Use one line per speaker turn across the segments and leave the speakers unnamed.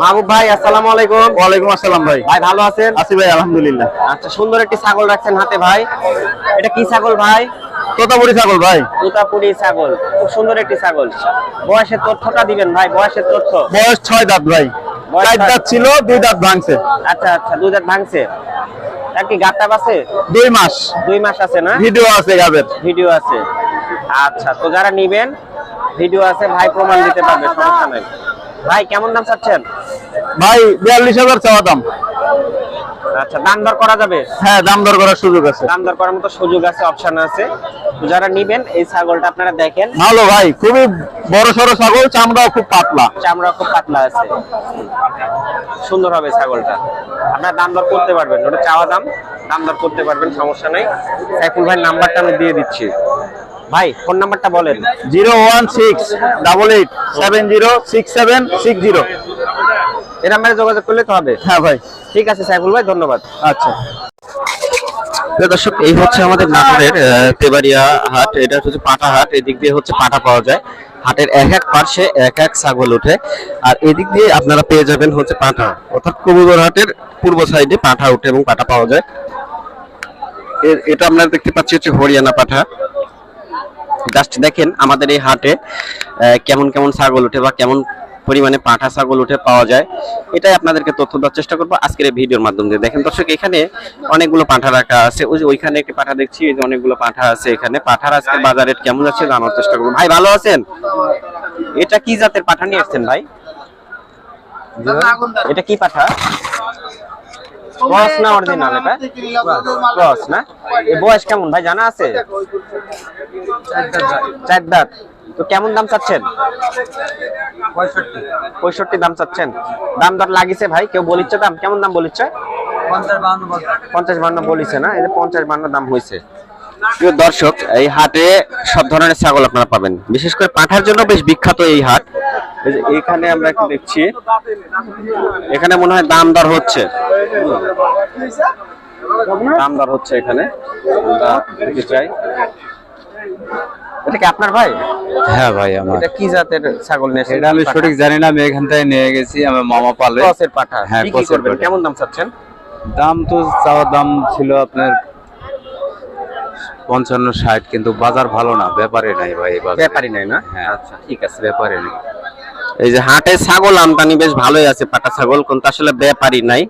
মাহবুব ভাই আসসালামু আলাইকুম।
ওয়ালাইকুম আসসালাম ভাই।
ভাই ভালো আছেন?
আছি ভাই আলহামদুলিল্লাহ।
আচ্ছা সুন্দর একটি ছাগল রাখছেন হাতে ভাই। এটা কি ছাগল ভাই?
তোতাপুরি ছাগল ভাই।
তুতাপুরি ছাগল। খুব সুন্দর একটি ছাগল। বয়সের তথ্যটা দিবেন ভাই বয়সের তথ্য।
বয়স ছয় দাঁত ভাই। চার দাঁত ছিল দুই দাঁত ভাঙছে।
আচ্ছা আচ্ছা দুধ দাঁত ভাঙছে। আর কি গাত্তা আছে?
দুই মাস।
দুই মাস আছে না?
ভিডিও আছে গাবের
ভিডিও আছে। আচ্ছা তো যারা নিবেন ভিডিও আছে ভাই প্রমাণ দিতে পারবে সমস্যা নাই। ভাই কেমন দাম চাচ্ছেন?
ভাই বিয়াল্লিশ হাজার চাওয়া দাম।
আচ্ছা দাম দর করা যাবে?
হ্যাঁ দাম দর করার সুযোগ আছে।
দাম দর করার মতো সুযোগ আছে অপশন আছে। যারা নিবেন এই ছাগলটা আপনারা দেখেন।
ভালো ভাই খুবই বড় সড়ো ছাগল চামড়াও খুব পাতলা।
চামড়া খুব পাতলা আছে। সুন্দর হবে ছাগলটা। আপনারা দাম দর করতে পারবেন ওটা চাওয়া দাম। দাম দর করতে পারবেন সমস্যা নাই। সাইফুল ভাই নাম্বারটা আমি দিয়ে দিচ্ছি। ভাই ফোন নাম্বারটা বলেন।
Zero one six double eight seven zero six seven six zero.
এই নাম্বারে যোগাযোগ করলে তো হবে।
হ্যাঁ ভাই।
ঠিক আছে সাইফুল ভাই ধন্যবাদ।
আচ্ছা।
দর্শক এই হচ্ছে আমাদের নাটোরের তেবাড়িয়া হাট। এটা হচ্ছে পাটা হাট। এদিক দিয়ে হচ্ছে পাটা পাওয়া যায়। হাটের এক এক পার্শ্বে এক এক ছাগল ওঠে। আর এদিক দিয়ে আপনারা পেয়ে যাবেন হচ্ছে পাঠা অর্থাৎ কবুতর হাটের পূর্ব সাইডে পাঠা ওঠে এবং পাটা পাওয়া যায়। এর- এটা আপনারা দেখতে পাচ্ছি হচ্ছে হরিয়ানা পাঠা জাস্ট দেখেন আমাদের এই হাটে কেমন কেমন ছাগল ওঠে বা কেমন পরিমাণে পাঁঠা ছাগল উঠে পাওয়া যায়, এটাই আপনাদেরকে তথ্য দেওয়ার চেষ্টা করব আজকের এই ভিডিওর মাধ্যমে দিয়ে। দেখেন দর্শক, এখানে অনেকগুলো পাঁঠা রাখা আছে। ওই যে ওইখানে একটি পাঁঠা দেখছি, এই যে অনেকগুলো পাঁঠা আছে এখানে। পাঁঠার আজকে বাজার রেট কেমন যাচ্ছে জানার চেষ্টা করব। ভাই, ভালো আছেন? এটা কি জাতের পাঠা নিয়ে আসছেন ভাই? এটা কি পাঠা? ক্রস না অরিজিনাল এটা? ক্রস না? এই বয়স কেমন ভাই জানা আছে? চার দাঁত। তো কেমন দাম চাচ্ছেন? পঁয়ষট্টি। দাম চাচ্ছেন। দাম দর লাগিছে ভাই কেউ বলিচ্ছে দাম? কেমন দাম বলিচ্ছে? পঞ্চাশ বান্ন বলিছে না? যে পঞ্চাশ বান্ন দাম হয়েছে প্রিয় দর্শক এই হাটে সব ধরনের ছাগল আপনারা পাবেন। বিশেষ করে পাঠার জন্য বেশ বিখ্যাত এই হাট। এখানে আমরা একটু দেখছি। এখানে মনে হয় দাম দর হচ্ছে। দাম দর হচ্ছে এখানে। আমরা দেখতে চাই। এটা কি আপনার ভাই?
হ্যাঁ ভাই আমার।
এটা কি জাতের ছাগল
এটা আমি সঠিক জানি না আমি এখান থেকে নিয়ে গেছি আমার মামা পালে।
পাঠা।
হ্যাঁ,
করবেন। কেমন দাম চাচ্ছেন?
দাম তো চাওয়ার দাম ছিল আপনার পঞ্চান্ন ষাট কিন্তু বাজার ভালো না ব্যাপারে নাই ভাই।
ব্যাপারই নাই না?
হ্যাঁ।
আচ্ছা ঠিক আছে।
ব্যাপারে নেই।
এই যে হাটে ছাগল আমদানি বেশ ভালোই আছে পাটা ছাগল কিন্তু আসলে ব্যাপারই নাই।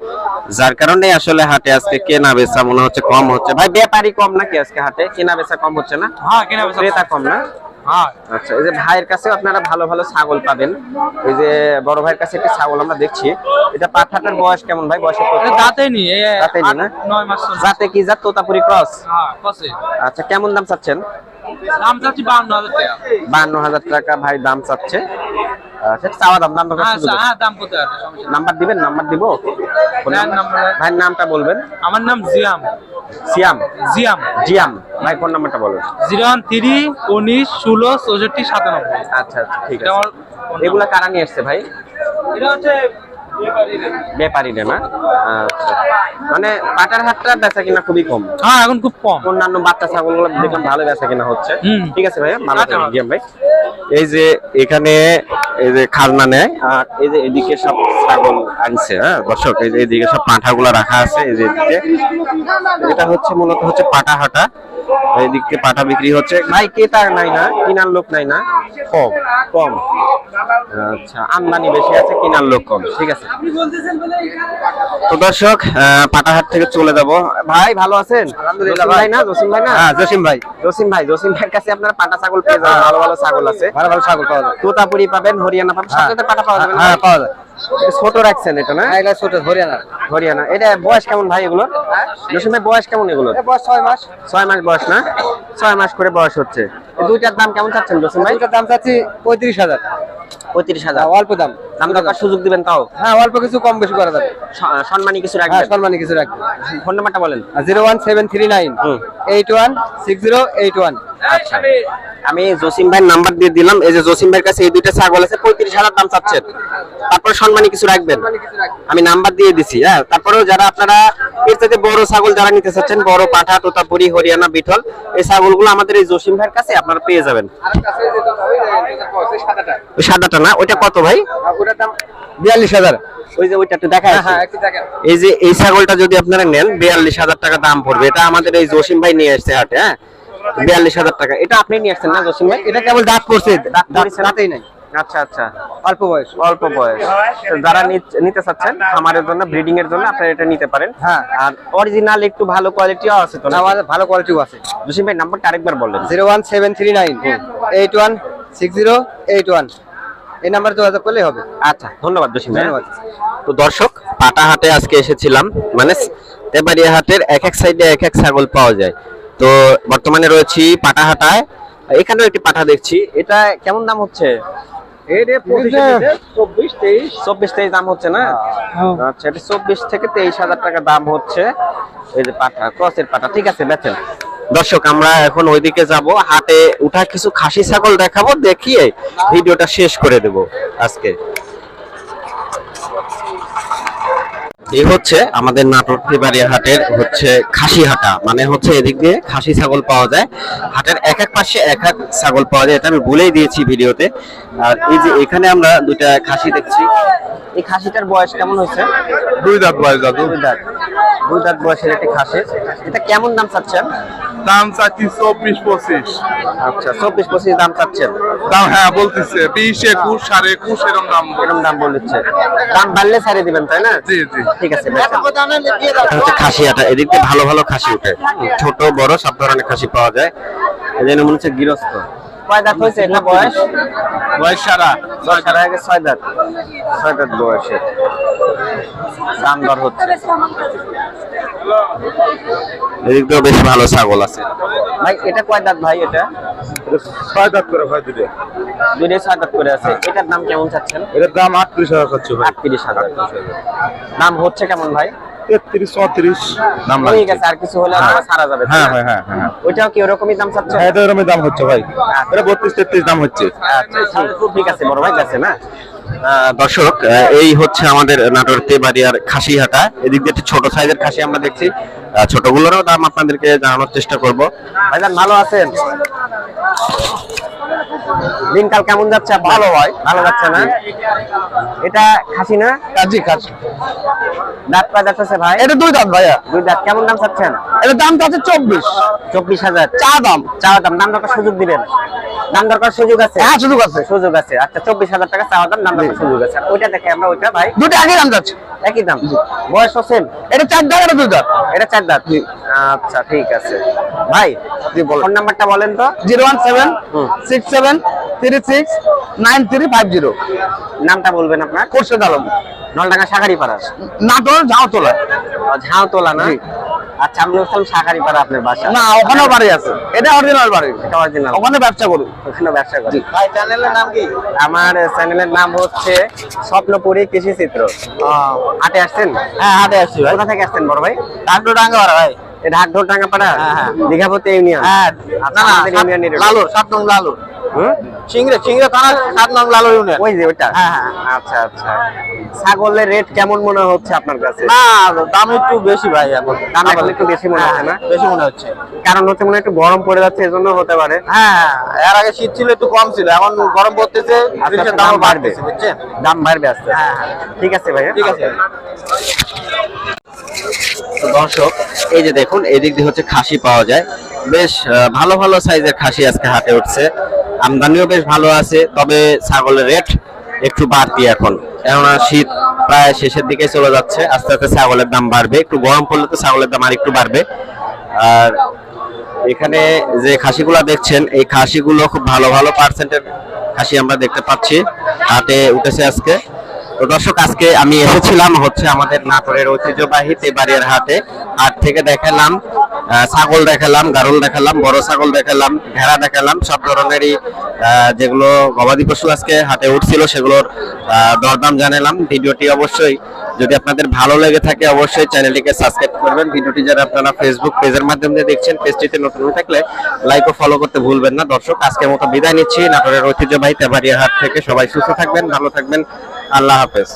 যার কারণে আসলে হাটে আজকে কেনা বেচা মনে হচ্ছে কম হচ্ছে। ভাই
ব্যাপারই কম নাকি আজকে হাটে? কেনা বেচা কম হচ্ছে না?
হ্যাঁ কেনা
ক্রেতা কম না? আচ্ছা এই যে ভাইয়ের কাছে আপনারা ভালো ভালো ছাগল পাবেন। এই যে বড় ভাইয়ের কাছে একটা ছাগল আমরা দেখছি। এটা পাঠাটার বয়স কেমন ভাই?
দাঁতে নি?
দাঁতে কি জাত? তোতাপুরি ক্রস?
হ্যাঁ
আচ্ছা কেমন দাম চাচ্ছেন?
দাম চাচ্ছি বাউন্ন হাজার টাকা।
বান্ন হাজার টাকা ভাই দাম চাচ্ছে। আচ্ছা চাওয়া দাম দাম দর
হ্যাঁ দাম কত আছে?
নাম্বার দিবেন নাম্বার দিব। ভাইয়ের নামটা বলবেন।
আমার নাম জিয়াম।
সিয়াম
জিয়াম।
জিয়াম। ভাই ফোন নাম্বারটা বলুন।
জিরো ওয়ান থ্রি উনিশ ষোলো চৌষট্টি সাতানব্বই।
আচ্ছা আচ্ছা ঠিক আছে। এগুলা কারা নিয়ে আসছে ভাই?
এটা হচ্ছে
ব্যাপারীরা না? আচ্ছা। মানে পাটার হাটটা বেচা কিনা খুবই কম।
হ্যাঁ এখন খুব কম।
অন্যান্য বাচ্চা ছাগলগুলো দেখলাম ভালো বেচা কিনা হচ্ছে। ঠিক আছে ভালো
আচ্ছা,
থাকবেন,
আচ্ছা।
ভাই।
এই যে এখানে এই যে খাজনা নেয় আর এই যে এদিকে সব ছাগল আনছে হ্যাঁ দর্শক, এই যে এদিকে সব পাঁঠাগুলো রাখা আছে এই যে এদিকে। এটা হচ্ছে মূলত হচ্ছে পাটা হাটা এইদিকে পাটা বিক্রি হচ্ছে।
ভাই ক্রেতা নাই না? কিনার লোক নাই না? কম। কম। আচ্ছা আমদানি বেশি আছে কিনার লোক কম। ঠিক আছে।
তো দর্শক পাটাহাট থেকে চলে যাব।
ভাই ভালো আছেন? আলহামদুলিল্লাহ ভাই না? জসিম ভাই না?
হ্যাঁ জসিম ভাই।
জসিম ভাই জসিম ভাইয়ের কাছে আপনারা পাটা ছাগল পেয়ে যাবেন। ভালো ভালো ছাগল আছে।
ভালো ভালো ছাগল পাওয়া যায়।
তোতাপুরি পাবেন হরিয়ানা পাবেন সব জাতের পাটা পাওয়া যাবে
হ্যাঁ পাওয়া যায়।
এটা ছোট রাখছেন এটা না?
এটা ছোট হরিয়ানা।
হরিয়ানা। এটা বয়স কেমন ভাই এগুলো জসিম বয়স কেমন এগুলো
বয়স ছয় মাস।
ছয় মাস বয়স না? ছয় মাস করে বয়স হচ্ছে। দুইটার দাম কেমন চাচ্ছেন ভাই?
দাম চাচ্ছি পঁয়ত্রিশ হাজার।
পঁয়ত্রিশ হাজার।
অল্প দাম।
দাম দরকার সুযোগ দিবেন তাও।
হ্যাঁ অল্প কিছু কম বেশি করা যাবে।
সম্মানী কিছু
হ্যাঁ
রাখবেন?
সম্মানী কিছু রাখবে
ফোন নাম্বারটা বলেন।
Zero one seven three nine. Eight one six zero eight one.
আচ্ছা। আমি জসিম ভাইয়ের নাম্বার দিয়ে দিলাম। এই যে জসিম ভাইয়ের কাছে এই দুইটা ছাগল আছে পঁয়ত্রিশ হাজার দাম চাচ্ছেন। তারপরে সম্মানী কিছু রাখবেন? আমি নাম্বার দিয়ে দিছি হ্যাঁ? তারপরেও যারা আপনারা এর থেকে বড় ছাগল যারা নিতে চাচ্ছেন বড় পাঠা তোতাপুরি হরিয়ানা বিঠল এই ছাগলগুলো আমাদের এই জসিম ভাইয়ের কাছে আপনারা পেয়ে যাবেন। সাদাটা। না? ওইটা কত ভাই?
বিয়াল্লিশ হাজার।
ওই যে ওইটা একটু দেখা এই যে এই ছাগলটা যদি আপনারা নেন বিয়াল্লিশ হাজার টাকা দাম পড়বে। এটা আমাদের এই জসিম ভাই নিয়ে আসছে হাটে হ্যাঁ? বিয়াল্লিশ হাজার টাকা। এটা আপনি নিয়ে আসছেন না জসিম ভাই?
এটা কেবল দাঁত পড়ছে।
দাঁত?
দাঁতেই নাই।
আচ্ছা আচ্ছা।
অল্প বয়স।
অল্প বয়স। যারা নিতে চাচ্ছেন খামারের জন্য ব্রিডিং এর জন্য আপনারা এটা নিতে পারেন।
হ্যাঁ।
আর অরিজিনাল একটু ভালো কোয়ালিটিও আছে তো না?
ভালো কোয়ালিটিও আছে।
জসিম ভাই নাম্বারটা আরেকবার বললেন।
Zero one seven three nine. Eight one six zero eight one. এই নাম্বারে যোগাযোগ করলেই হবে।
আচ্ছা ধন্যবাদ জসিম ভাই।
ধন্যবাদ।
তো দর্শক পাটা হাটে আজকে এসেছিলাম। মানে তেবাড়িয়া হাটের এক এক সাইডে এক এক ছাগল পাওয়া যায়। তো বর্তমানে রয়েছি পাটা হাটায় এখানেও একটি পাঠা দেখছি। এটা কেমন দাম হচ্ছে? চব্বিশ তেইশ। দাম হচ্ছে না? আচ্ছা এটা চব্বিশ থেকে তেইশ হাজার টাকা দাম হচ্ছে। এই যে পাটা ক্রসের পাটা ঠিক আছে বেচেন। দর্শক আমরা এখন ওইদিকে যাব। হাটে উঠা কিছু খাসি ছাগল দেখাবো দেখিয়ে ভিডিওটা শেষ করে দেব আজকে। এই হচ্ছে আমাদের নাটোর তেবাড়িয়া হাটের হচ্ছে খাসি হাটা মানে হচ্ছে এদিক দিয়ে খাসি ছাগল পাওয়া যায়। হাটের এক এক পাশে এক এক ছাগল পাওয়া যায়। এটা আমি বলেই দিয়েছি ভিডিওতে। আর এই যে এখানে আমরা দুইটা খাসি দেখছি। এই খাসিটার বয়স কেমন হয়েছে?
দুই দাঁত বয়স দাদু।
দুই দাঁত। দুই দাঁত বয়সের একটি খাসি। এটা কেমন দাম চাচ্ছেন?
দাম চাচ্ছি চব্বিশ পঁচিশ।
আচ্ছা চব্বিশ পঁচিশ দাম চাচ্ছেন।
দাম হ্যাঁ বলতেছে। বিশ একুশ সাড়ে একুশ এরকম দাম।
এরকম দাম বলেছে। দাম বাড়লে ছাড়িয়ে দিবেন তাই না?
জি জি।
ঠিক আছে হচ্ছে খাসি আটা এদিক দিয়ে ভালো ভালো খাসি উঠে। ছোট বড় সব ধরনের খাসি পাওয়া যায়। এই জন্য মনে হচ্ছে গৃহস্থ। কয় দাঁত হয়েছে? এটা বয়স? বয়স সারা। ছয় সারা আগে ছয় দাঁত। ছয় দাঁত বয়সে। দাম দর হচ্ছে। এদিক বেশ ভালো ছাগল আছে। ভাই এটা কয় দাঁত ভাই এটা?
ছয় দাঁত করে ভাই দুটো।
ছয় দাঁত করে আছে। এটার দাম কেমন চাচ্ছেন?
এটার দাম আটত্রিশ হাজার চাচ্ছি ভাই।
আটত্রিশ হাজার। দাম হচ্ছে কেমন ভাই?
তেত্রিশ চৌত্রিশ। দাম
হয়ে
লাগছে।
গেছে আর কিছু হলে আমরা সারা যাবে
হ্যাঁ হ্যাঁ হ্যাঁ হ্যাঁ।
ওইটাও কি ওরকমই দাম চাচ্ছে
হ্যাঁ এটা এরকমই দাম হচ্ছে ভাই। এটা বত্রিশ তেত্রিশ দাম হচ্ছে।
আচ্ছা ঠিক- ঠিক আছে বড় ভাই গেছে না? দর্শক আহ, এই হচ্ছে আমাদের নাটোর তেবাড়িয়ার খাসি হাটা এদিক দিয়ে একটু ছোট সাইজের খাসি আমরা দেখছি। ছোটগুলোরও দাম আপনাদেরকে জানানোর চেষ্টা করব। ভাইজান ভালো আছেন? দিনকাল কেমন যাচ্ছে? ভালো ভাই ভালো যাচ্ছে না? এটা খাসি না?
জি খাচ্ছি
দাঁত পায় যাচ্ছে ভাই?
এটা দুই দাঁত ভাইয়া।
দুই দাঁত। কেমন দাম চাচ্ছেন?
এটা দাম তো আছে চব্বিশ।
চব্বিশ হাজার।
চা দাম।
চাওয়া দাম। দাম দরকার সুযোগ দিবেন। দাম দরকার সুযোগ আছে?
হ্যাঁ সুযোগ আছে।
সুযোগ আছে। আচ্ছা চব্বিশ হাজার টাকা চা দাম দাম দরকার সুযোগ আছে। ওইটা দেখে আমরা ওইটা ভাই
দুটো একই দাম যাচ্ছে।
একই দাম। বয়স সেম
এটা চার দাঁত এটা দুই দাঁত।
এটা চার দাঁত। আচ্ছা ঠিক আছে। ভাই ফোন নাম্বারটা বলেন তো।
Zero one seven. Six seven three six nine three five zero.
নামটা বলবেন আপনার?
খোরশেদ আলম।
নলডাঙ্গা শাখারিপাড়া
নাটোর ঝাউতলা।
ঝাও তোলা না? আচ্ছা আমি বলছিলাম শাখারিপাড়া আপনার বাসা।
না ওখানেও বাড়ি আছে। এটা অরিজিনাল বাড়ি।
এটা অরিজিনাল
ওখানে ব্যবসা করি।
ওখানে ব্যবসা করি। ভাই চ্যানেলের নাম কি? আমার চ্যানেলের নাম হচ্ছে স্বপ্নপুরী কৃষি চিত্র হাটে আসছেন?
হ্যাঁ হাটে আসছি ভাই।
কোথা থেকে আসছেন বড় ভাই?
ডাঙ্গা বাড়া ভাই।
এই ঢাকঢোল টাঙ্গাপাড়া?
হ্যাঁ, হ্যাঁ।
দীঘাপতি ইউনিয়ন।
হ্যাঁ লালুর সাত নং লালুর।
হুম?
সিংড়ে সিংড়ে থানা সাত নং লালুর ইউনিয়ন
ওই যে ওইটা।
হ্যাঁ, হ্যাঁ।
আচ্ছা আচ্ছা। ছাগলের রেট কেমন মনে হচ্ছে আপনার কাছে?
না দাম একটু বেশি ভাই এখন।
দাম একটু বেশি মনে হচ্ছে না?
হ্যাঁ, বেশি মনে হচ্ছে।
কারণ হচ্ছে মনে একটু গরম পড়ে যাচ্ছে এজন্য হতে পারে।
হ্যাঁ এর আগে শীত ছিল একটু কম ছিল। এখন গরম পড়তেছে জিনিসের দাম
বাড়বে।
বুঝছেন?
দাম বাড়বে আস্তে।
হ্যাঁ, হ্যাঁ।
ঠিক আছে ভাই
ঠিক আছে।
তো দর্শক এই যে দেখুন এদিক দিয়ে হচ্ছে খাসি পাওয়া যায়। বেশ ভালো ভালো সাইজের খাসি আজকে হাটে উঠছে। আমদানিও বেশ ভালো আছে, তবে ছাগলের রেট একটু বাড়তি এখন। কেননা শীত প্রায় শেষের দিকে চলে যাচ্ছে, আস্তে আস্তে ছাগলের দাম বাড়বে। একটু গরম পড়লে তো ছাগলের দাম আর একটু বাড়বে। আর এখানে যে খাসিগুলো দেখছেন, এই খাসিগুলো খুব ভালো ভালো পার্সেন্টের খাসি আমরা দেখতে পাচ্ছি, হাটে উঠেছে আজকে। তো দর্শক, আজকে আমি এসেছিলাম হচ্ছে আমাদের নাটোরের ঐতিহ্যবাহী তেবাড়িয়ার হাটে। হাট থেকে দেখালাম ছাগল দেখালাম, গারুল দেখালাম, বড় ছাগল দেখালাম, ভেড়া দেখালাম, সব ধরনেরই যেগুলো গবাদি পশু আজকে হাটে উঠছিল সেগুলোর দরদাম জানালাম। ভিডিওটি অবশ্যই যদি আপনাদের ভালো লেগে থাকে, অবশ্যই চ্যানেলটিকে সাবস্ক্রাইব করবেন। ভিডিওটি যারা আপনারা ফেসবুক পেজের মাধ্যমে দিয়ে দেখছেন, পেজটিতে নতুন হয়ে থাকলে লাইক ও ফলো করতে ভুলবেন না। দর্শক, আজকের মতো বিদায় নিচ্ছি। নাটোরের ঐতিহ্যবাহী তেবাড়িয়া হাট থেকে সবাই সুস্থ থাকবেন, ভালো থাকবেন। আল্লাহ হাফেজ।